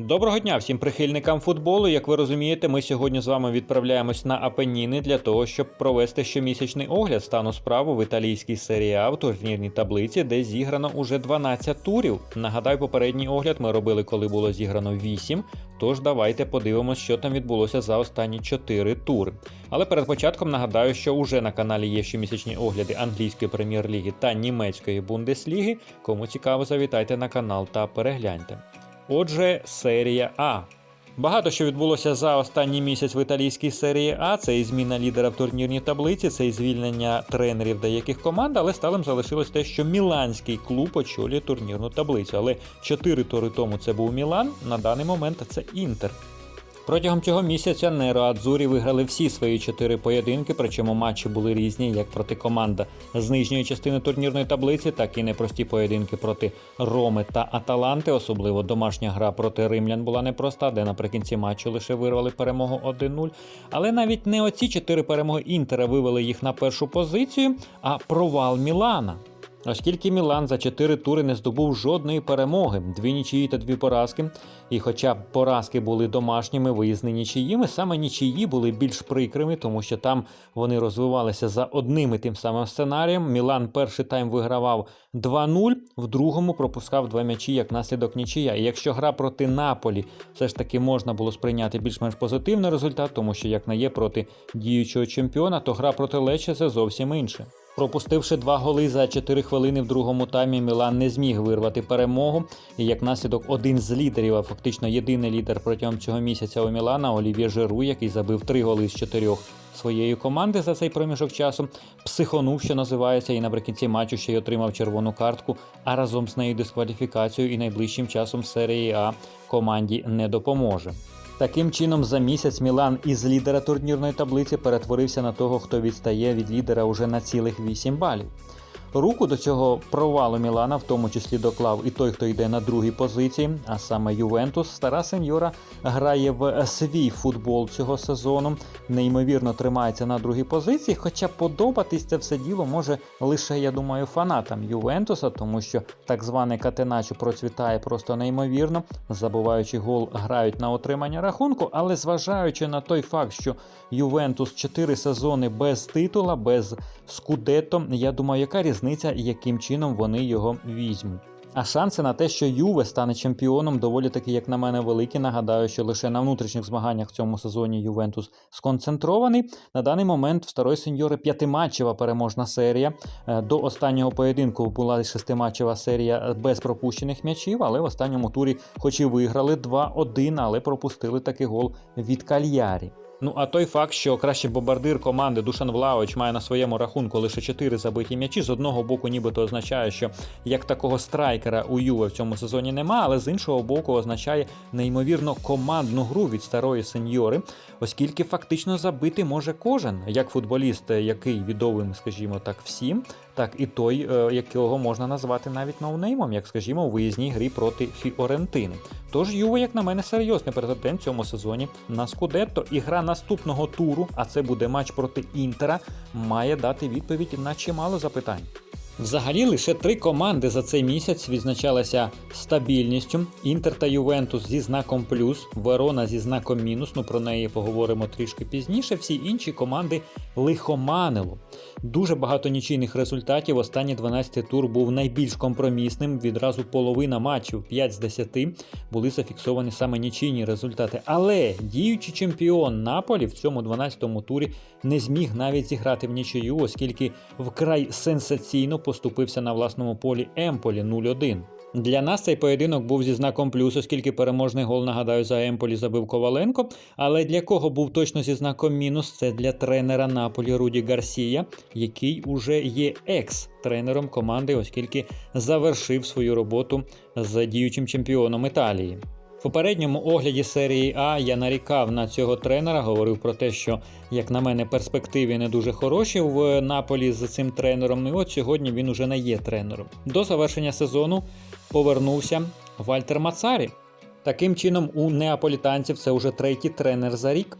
Доброго дня всім прихильникам футболу. Як ви розумієте, ми сьогодні з вами відправляємось на Апеніни для того, щоб провести щомісячний огляд стану справу в італійській серії А в турнірній таблиці, де зіграно уже 12 турів. Нагадаю, попередній огляд ми робили, коли було зіграно 8. Тож давайте подивимось, що там відбулося за останні 4 тури. Але перед початком нагадаю, що уже на каналі є щомісячні огляди англійської прем'єр-ліги та німецької бундесліги. Кому цікаво, завітайте на канал та перегляньте. Отже, серія А. Багато що відбулося за останній місяць в італійській серії А. Це і зміна лідера в турнірній таблиці, це і звільнення тренерів деяких команд, але сталим залишилось те, що міланський клуб очолює турнірну таблицю. Але 4 тури тому це був Мілан. На даний момент це Інтер. Протягом цього місяця Неро Адзурі виграли всі свої чотири поєдинки, причому матчі були різні, як проти команд з нижньої частини турнірної таблиці, так і непрості поєдинки проти Роми та Аталанти. Особливо домашня гра проти римлян була непроста, де наприкінці матчу лише вирвали перемогу 1-0. Але навіть не оці чотири перемоги Інтера вивели їх на першу позицію, а провал Мілана. Оскільки Мілан за чотири тури не здобув жодної перемоги, дві нічиї та дві поразки. І хоча поразки були домашніми, виїзні нічиїми, саме нічиї були більш прикрими, тому що там вони розвивалися за одним і тим самим сценарієм. Мілан перший тайм вигравав 2-0, в другому пропускав два м'ячі як наслідок нічия. І якщо гра проти Наполі все ж таки можна було сприйняти більш-менш позитивний результат, тому що як не є проти діючого чемпіона, то гра проти Леча це зовсім інше. Пропустивши два голи за 4 хвилини в другому таймі, Мілан не зміг вирвати перемогу. І як наслідок один з лідерів, а фактично єдиний лідер протягом цього місяця у Мілана, Олів'є Жиру, який забив три голи з чотирьох своєї команди за цей проміжок часу, психонув, що називається, і наприкінці матчу ще й отримав червону картку, а разом з нею дискваліфікацію і найближчим часом серії А команді не допоможе. Таким чином, за місяць Мілан із лідера турнірної таблиці перетворився на того, хто відстає від лідера уже на цілих 8 балів. Руку до цього провалу Мілана, в тому числі доклав і той, хто йде на другій позиції, а саме Ювентус. Стара сеньора грає в свій футбол цього сезону, неймовірно тримається на другій позиції. Хоча подобатись це все діло може лише, я думаю, фанатам Ювентуса, тому що так званий Катеначо процвітає просто неймовірно, забуваючи гол, грають на отримання рахунку. Але зважаючи на той факт, що Ювентус 4 сезони без титула, без скудетто, я думаю, яка різниця, яким чином вони його візьмуть. А шанси на те, що Юве стане чемпіоном, доволі таки, як на мене, великі. Нагадаю, що лише на внутрішніх змаганнях в цьому сезоні Ювентус сконцентрований. На даний момент в старої сеньори п'ятиматчева переможна серія. Е, До останнього поєдинку була шестиматчева серія без пропущених м'ячів, але в останньому турі, хоч і виграли 2-1, але пропустили таки гол від Кальярі. Ну а той факт, що кращий бомбардир команди Душан Влавич має на своєму рахунку лише 4 забиті м'ячі, з одного боку, нібито означає, що як такого страйкера у Юве в цьому сезоні нема, але з іншого боку, означає неймовірно командну гру від старої сеньори, оскільки фактично забити може кожен, як футболіст, який відомий, скажімо так, всім, так і той, е, якого можна назвати навіть ноунеймом, як скажімо, у виїзній грі проти Фіорентини. Тож Юве, як на мене, серйозний претендент в цьому сезоні на Скудетто, і гра наступного туру, а це буде матч проти Інтера, має дати відповідь на чимало запитань. Взагалі лише три команди за цей місяць відзначалися стабільністю: Інтер та Ювентус зі знаком плюс, Верона зі знаком мінус. Ну про неї поговоримо трішки пізніше. Всі інші команди лихоманило. Дуже багато нічийних результатів. Останній 12 тур був найбільш компромісним. Відразу половина матчів 5 з 10 були зафіксовані саме нічийні результати. Але діючий чемпіон Наполі в цьому 12-му турі не зміг навіть зіграти в нічию, оскільки вкрай сенсаційно поступився на власному полі Емполі 0-1. Для нас цей поєдинок був зі знаком плюс, оскільки переможний гол, нагадаю, за Емполі забив Коваленко. Але для кого був точно зі знаком мінус, це для тренера Наполі Руді Гарсія, який уже є екс-тренером команди, оскільки завершив свою роботу з діючим чемпіоном Італії. В попередньому огляді серії А я нарікав на цього тренера, говорив про те, що, як на мене, перспективи не дуже хороші в Наполі з цим тренером. І от сьогодні він уже не є тренером. До завершення сезону повернувся Вальтер Мацарі. Таким чином, у неаполітанців це вже третій тренер за рік.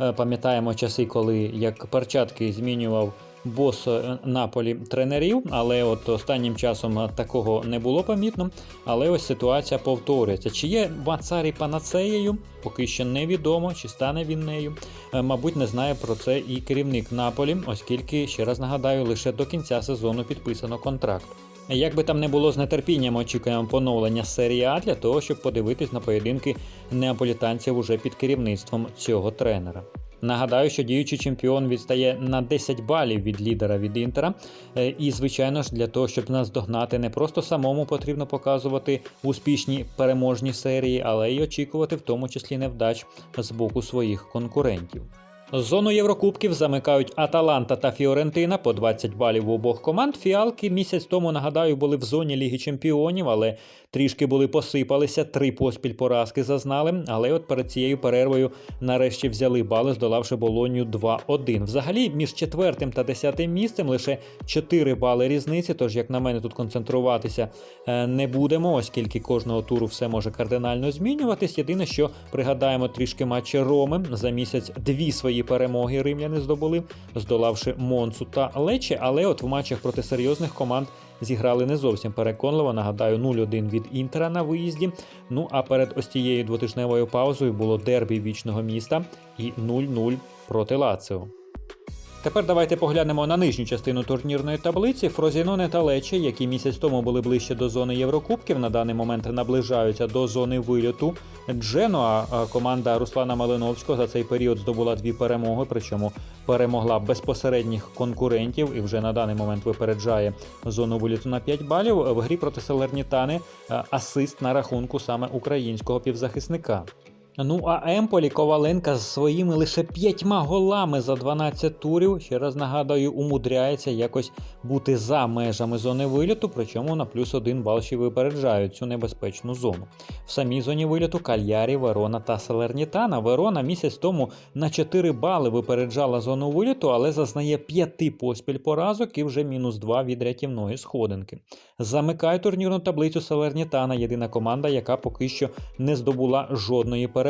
Е, Пам'ятаємо часи, коли як перчатки змінював бос е, Наполі тренерів, але от останнім часом е, такого не було помітно. Але ось ситуація повторюється. Чи є Мацарі панацеєю? Поки що невідомо, чи стане він нею. Е, Мабуть, не знає про це і керівник Наполі, оскільки, ще раз нагадаю, лише до кінця сезону підписано контракт. Як би там не було з нетерпінням, очікуємо поновлення серії А для того, щоб подивитись на поєдинки неаполітанців уже під керівництвом цього тренера. Нагадаю, що діючий чемпіон відстає на 10 балів від лідера від Інтера. Е, І, звичайно ж, для того, щоб нас догнати, не просто самому потрібно показувати успішні переможні серії, але й очікувати в тому числі невдач з боку своїх конкурентів. Зону Єврокубків замикають Аталанта та Фіорентина по 20 балів у обох команд. Фіалки місяць тому, нагадаю, були в зоні Ліги Чемпіонів, але трішки були посипалися, три поспіль поразки зазнали. Але от перед цією перервою нарешті взяли бали, здолавши Болонію 2-1. Взагалі, між четвертим та десятим місцем лише 4 бали різниці. Тож, як на мене, тут концентруватися е, не будемо, оскільки кожного туру все може кардинально змінюватись. Єдине, що пригадаємо трішки матчі Роми за місяць дві свої перемоги римляни здобули, здолавши Монцу та Лечі, Але от в матчах проти серйозних команд зіграли не зовсім переконливо. Нагадаю, 0-1 від Інтера на виїзді. Ну а перед ось тією двотижневою паузою було дербі вічного міста і 0-0 проти Лаціо. Тепер давайте поглянемо на нижню частину турнірної таблиці. Фрозіноне та Лече, які місяць тому були ближче до зони Єврокубків, на даний момент наближаються до зони вильоту. Дженуа, команда Руслана Малиновського, за цей період здобула дві перемоги, причому перемогла безпосередніх конкурентів і вже на даний момент випереджає зону виліту на 5 балів. В грі проти Салернітани а, асист на рахунку саме українського півзахисника. Ну а Емполі Коваленка з своїми лише п'ятьма голами за 12 турів, ще раз нагадую, умудряється якось бути за межами зони виліту, причому на плюс один бал ще випереджають цю небезпечну зону. В самій зоні виліту Кальярі, Верона та Салернітана. Верона місяць тому на 4 бали випереджала зону виліту, але зазнає п'яти поспіль поразок і вже мінус 2 від рятівної сходинки. Замикає турнірну таблицю Салернітана, єдина команда, яка поки що не здобула жодної перемоги.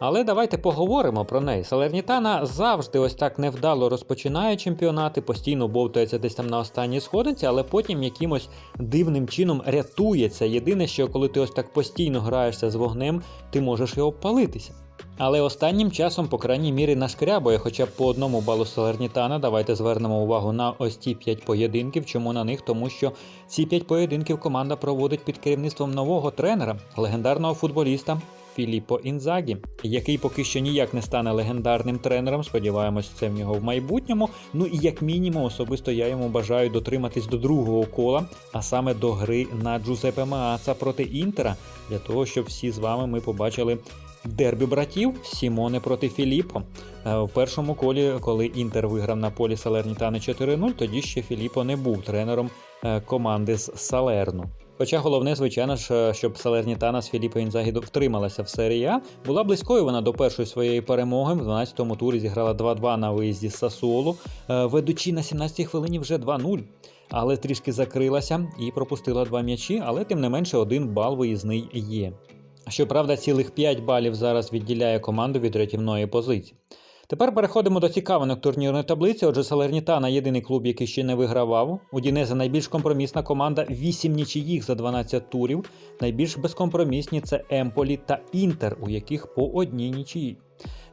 Але давайте поговоримо про неї. Салернітана завжди ось так невдало розпочинає чемпіонати, постійно бовтається десь там на останній сходинці, але потім якимось дивним чином рятується. Єдине, що коли ти ось так постійно граєшся з вогнем, ти можеш його палитися. Але останнім часом, по крайній мірі, нашкрябує хоча б по одному балу Салернітана. Давайте звернемо увагу на ось ці 5 поєдинків. Чому на них? Тому що ці 5 поєдинків команда проводить під керівництвом нового тренера, легендарного футболіста Філіппо Інзагі, який поки що ніяк не стане легендарним тренером. Сподіваємось, це в нього в майбутньому. Ну і як мінімум, особисто я йому бажаю дотриматись до другого кола, а саме до гри на Джузепе Мааца проти Інтера, для того, щоб всі з вами ми побачили. Дербі братів Сімоне проти Філіппо. Е, В першому колі, коли Інтер виграв на полі Салернітани 4-0, тоді ще Філіппо не був тренером е, команди з Салерну. Хоча головне, звичайно ж, е, щоб Салернітана з Філіппо Інзагі втрималася в серії А, була близькою вона до першої своєї перемоги. В 12-му турі зіграла 2-2 на виїзді з Сасуолу, е, ведучи на 17-й хвилині вже 2-0. Але трішки закрилася і пропустила два м'ячі, але тим не менше один бал виїзний є. Щоправда, цілих 5 балів зараз відділяє команду від рятівної позиції. Тепер переходимо до цікавинок турнірної таблиці. Отже, Салернітана єдиний клуб, який ще не вигравав. У Дінеза найбільш компромісна команда 8 нічиїх за 12 турів. Найбільш безкомпромісні це Емполі та Інтер, у яких по одній нічиї.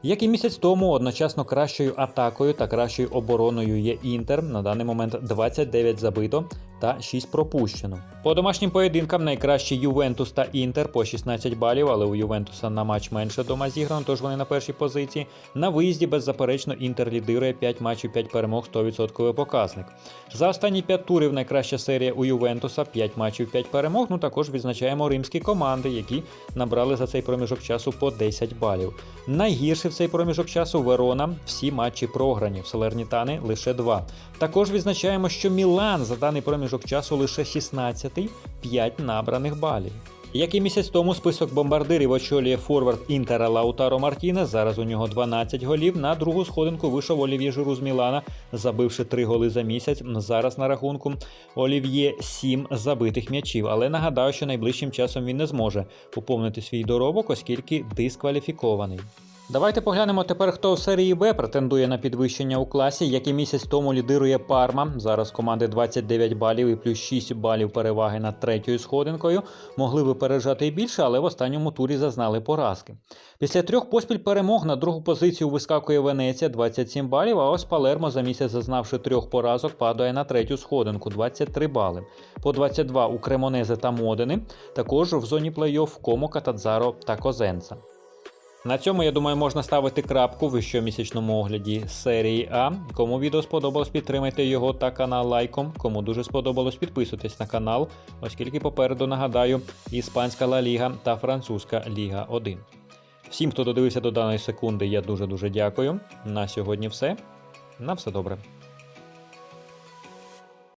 Як і місяць тому, одночасно кращою атакою та кращою обороною є Інтер. На даний момент 29 забито та 6 пропущено. По домашнім поєдинкам найкращі Ювентус та Інтер по 16 балів, але у Ювентуса на матч менше дома зіграно, тож вони на першій позиції. На виїзді, беззаперечно, Інтер лідирує 5 матчів, 5 перемог, 100% показник. За останні 5 турів найкраща серія у Ювентуса 5 матчів, 5 перемог. Ну також відзначаємо римські команди, які набрали за цей проміжок часу по 10 балів. Найгірший в цей проміжок часу Верона, всі матчі програні, в Салернітани лише 2. Також відзначаємо, що Мілан за даний проміжок часу лише 16-й, 5 набраних балів. Як і місяць тому список бомбардирів очолює форвард Інтера Лаутаро Мартінес. Зараз у нього 12 голів. На другу сходинку вийшов Олів'є Жиру з Мілана, забивши 3 голи за місяць. Зараз на рахунку Олів'є 7 забитих м'ячів. Але нагадаю, що найближчим часом він не зможе поповнити свій доробок, оскільки дискваліфікований. Давайте поглянемо тепер, хто в серії Б претендує на підвищення у класі, як і місяць тому лідирує Парма. Зараз команди 29 балів і плюс 6 балів переваги над третьою сходинкою. Могли випереджати і більше, але в останньому турі зазнали поразки. Після трьох поспіль перемог на другу позицію вискакує Венеція 27 балів, а ось Палермо за місяць зазнавши трьох поразок, падає на третю сходинку 23 бали. По 22 у Кремонезе та Модени, також в зоні плей-офф Комо, Катадзаро та Козенца. На цьому, я думаю, можна ставити крапку в щомісячному огляді серії А. Кому відео сподобалось, підтримайте його та канал лайком. Кому дуже сподобалось, підписуйтесь на канал, оскільки попереду нагадаю іспанська Ла Ліга та французька Ліга 1. Всім, хто додивився до даної секунди, я дуже дуже дякую. На сьогодні все. На все добре.